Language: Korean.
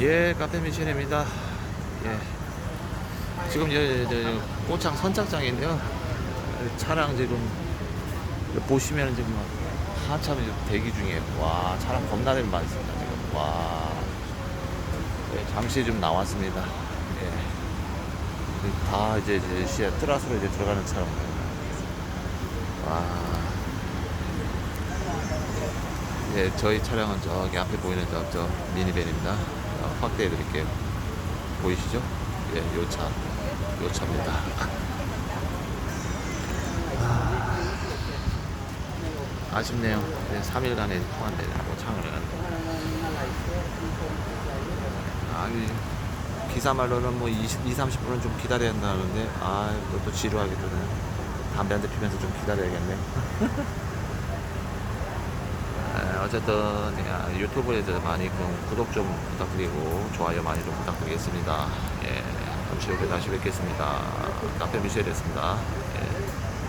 예, 카페 미션입니다. 예. 지금 저, 저, 저 꽃창 선착장인데요. 차량 지금 보시면 지금 막 한참 대기 중이에요. 와, 차량 겁나게 많습니다. 지금. 와. 예, 잠시 좀 나왔습니다. 예. 다 이제, 이제 시야 트라스로 이제 들어가는 차량. 와. 예, 저희 차량은 저기 앞에 보이는 저, 저 미니밴입니다. 어, 확대해 드릴게요. 보이시죠? 예, 요 차. 요 차입니다. 아, 쉽네요 3일간에 통한되는 창을. 아니, 기사 말로는 뭐 20, 2, 30분은 좀 기다려야 한다는데, 아, 그것도 지루하게 또는 담배 한 대 피면서 좀 기다려야겠네. 에, 어쨌든 야, 유튜브에 서 많이 좀 구독 좀 부탁드리고 좋아요 많이 좀 부탁드리겠습니다. 예, 잠시 후에 다시 뵙겠습니다. 카페 미셸이었습니다. 예.